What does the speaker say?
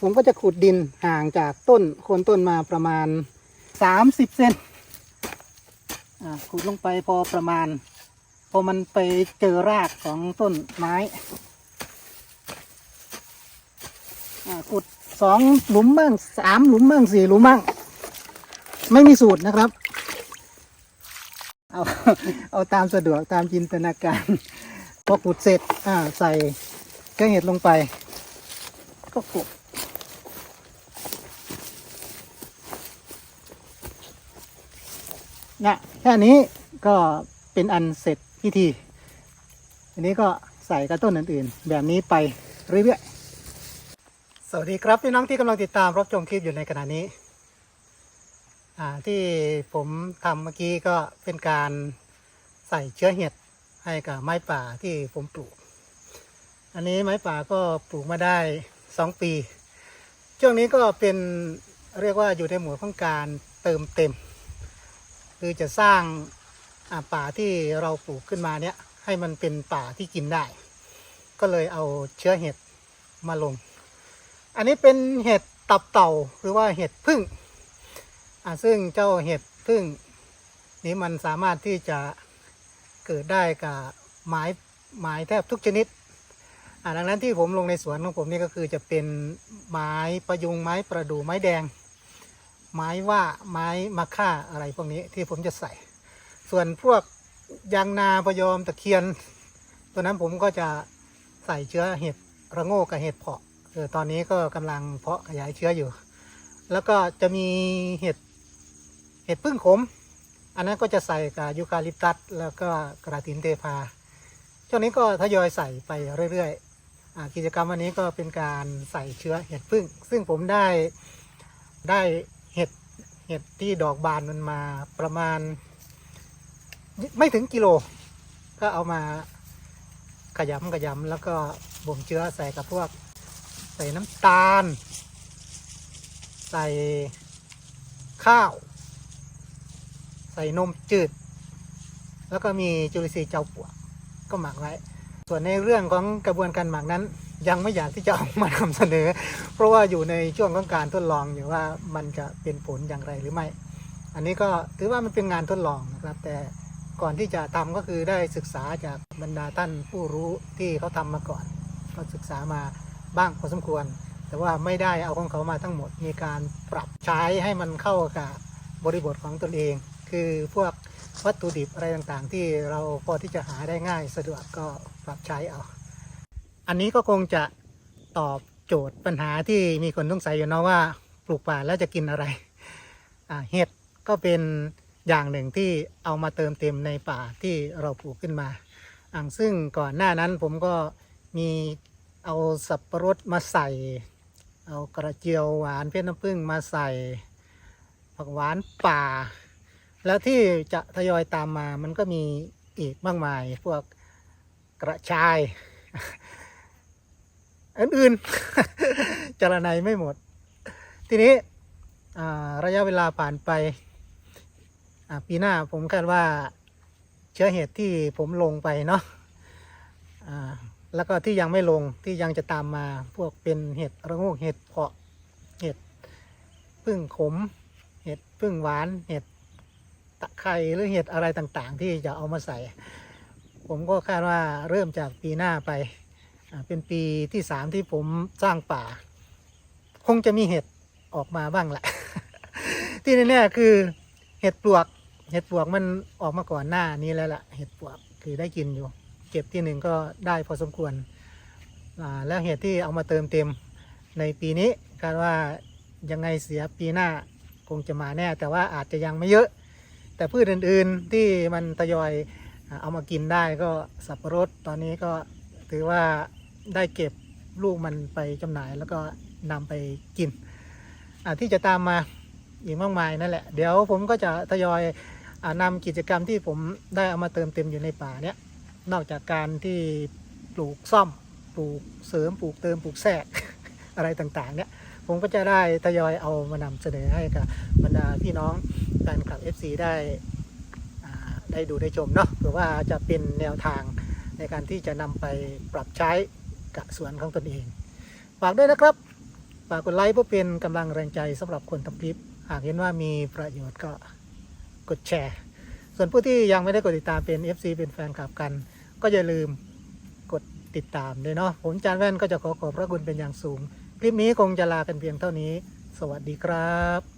ผมก็จะขุดดินห่างจากต้นโคนต้นมาประมาณ 30 เซนอ่าขุดลงไปพอประมาณ พอมันไปเจอรากของต้นไม้อ่าขุดสองหลุมบ้างสามหลุมบ้างสี่หลุมบ้าง ไม่มีสูตรนะครับ เอาเอาตามสะดวกตามจินตนาการ พอขุดเสร็จอ่าใส่แกงเห็ดลงไป ก็กบ นะแค่นี้ก็เป็นอันเสร็จพิธี อันนี้ก็ใส่กระต้นอื่นๆ แบบนี้ไปเรื่อยๆ สวัสดีครับพี่น้องที่กำลังติดตามรับชมคลิปอยู่ในขณะนี้ ที่ผมทำเมื่อกี้ก็เป็นการใส่เชื้อเห็ดให้กับไม้ป่าที่ผมปลูก อันนี้ไม้ป่าก็ปลูกมาได้สองปี ช่วงนี้ก็เป็นเรียกว่าอยู่ในหมวดของการเติมเต็ม คือจะสร้างป่าที่เราปลูกขึ้นมาเนี้ยให้มันเป็นป่าที่กินได้ ก็เลยเอาเชื้อเห็ดมาลง อันนี้เป็นเห็ดตับเต่าหรือว่าเห็ดพึ่งอ่าซึ่งเจ้าเห็ดพึ่ง นี้มันสามารถที่จะเกิดได้กับไม้ไม้แทบทุกชนิดอ่าดังนั้นที่ผมลงในสวนของผมนี่ก็คือจะเป็นไม้ประยุงไม้ประดู่ไม้แดง ไม้ว่าไม้มะค่าอะไรพวกนี้ที่ผมจะใส่ ส่วนพวกยางนาพยอมตะเคียน ตัวนั้นผมก็จะใส่เชื้อเห็ดระโงกกับเห็ดเพาะเออตอนนี้ก็กำลังเพาะขยายเชื้ออยู่ แล้วก็จะมีเห็ดเห็ดพึ่งขม อันนั้นก็จะใส่กับยูคาลิปตัสแล้วก็กระถินเทพาช่วงนี้ก็ทยอยใส่ไปเรื่อยๆกิจกรรมวันนี้ก็เป็นการใส่เชื้อเห็ดพึ่ง ซึ่งผมได้ได้ เห็ดที่ดอกบานมันมาประมาณ ไม่ถึงกิโล ก็เอามาขยำขยำแล้วก็บ่มเชื้อใส่กับพวก ใส่น้ำตาล ใส่ข้าว ใส่นมจืด แล้วก็มีจุลินทรีย์เจ้าปวกก็หมักไว้ ส่วนในเรื่องของกระบวนการหมักนั้น ยังไม่อยากที่จะเอามานำเสนอ เพราะว่าอยู่ในช่วงของการทดลองอยู่ว่ามันจะเป็นผลอย่างไรหรือไม่ อันนี้ก็ถือว่ามันเป็นงานทดลองนะครับ แต่ก่อนที่จะทำก็คือได้ศึกษาจากบรรดาท่านผู้รู้ที่เขาทำมาก่อนก็ศึกษามาบ้างพอสมควร แต่ว่าไม่ได้เอาของเขามาทั้งหมด มีการปรับใช้ให้มันเข้ากับบริบทของตนเอง คือพวกวัตถุดิบอะไรต่างๆ ที่เราพอที่จะหาได้ง่ายสะดวกก็ปรับใช้เอา อันนี้ก็คงจะตอบโจทย์ปัญหาที่มีคนสงสัยอยู่เนาะว่าปลูกป่าแล้วจะกินอะไรเห็ดก็เป็นอย่างหนึ่งที่เอามาเติมเต็มในป่าที่เราปลูกขึ้นมาอ่าซึ่งก่อนหน้านั้นผมก็มีเอาสับปะรดมาใส่ เอากระเจียวหวานเพชรน้ำผึ้งมาใส่ ผักหวานป่า แล้วที่จะทยอยตามมามันก็มีอีกมากมาย พวกกระชาย อื่นๆจรณัยไม่หมด ทีนี้ระยะเวลาผ่านไปปีหน้าผมคาดว่าเชื้อเห็ดที่ผมลงไปเนาะแล้วก็ที่ยังไม่ลงที่ยังจะตามมาพวกเป็นเห็ดระโงกเห็ดเพาะเห็ดพึ่งขม เห็ดพึ่งหวาน เห็ดตะไคร้หรือเห็ดอะไรต่างๆ ที่จะเอามาใส่ ผมก็คาดว่าเริ่มจากปีหน้าไป เป็นปีที่สามที่ผมสร้างป่า คงจะมีเห็ดออกมาบ้างแหละ ที่แน่ๆคือเห็ดปลวก เห็ดปลวกมันออกมาก่อนหน้านี้แล้วล่ะ เห็ดปลวกคือได้กินอยู่ เก็บที่หนึ่งก็ได้พอสมควร แล้วเห็ดที่เอามาเติมเต็มในปีนี้คาดว่ายังไงเสียปีหน้าคงจะมาแน่ แต่ว่าอาจจะยังไม่เยอะ แต่พืชอื่นๆที่มันทยอยเอามากินได้ก็สับปะรดตอนนี้ก็ถือว่า ได้เก็บลูกมันไปจำหน่ายแล้วก็นำไปกินอ่าที่จะตามมาอีกมากมายนั่นแหละ เดี๋ยวผมก็จะทยอยอานำกิจกรรมที่ผมได้เอามาเติมเต็มอยู่ในป่าเนี้ยนอกจากการที่ปลูกซ่อมปลูกเสริมปลูกเติมปลูกแทรก อะไรต่างๆเนี้ยผมก็จะได้ทยอยเอามานำเสนอให้กับบรรดาพี่น้องแฟนคลับ FC ได้อ่าได้ดูได้ชมเนาะเผื่อว่าจะเป็นแนวทางในการที่จะนำไปปรับใช้ กับสวนของตนเอง ฝากด้วยนะครับ ฝากกดไลค์เพื่อเป็นกำลังแรงใจสำหรับคนทำคลิป หากเห็นว่ามีประโยชน์ก็กดแชร์ ส่วนผู้ที่ยังไม่ได้กดติดตามเป็น FC เป็นแฟนคลับกัน ก็อย่าลืมกดติดตามด้วยเนาะผมจานแว่นก็จะขอขอบพระคุณเป็นอย่างสูง คลิปนี้คงจะลากันเพียงเท่านี้ สวัสดีครับ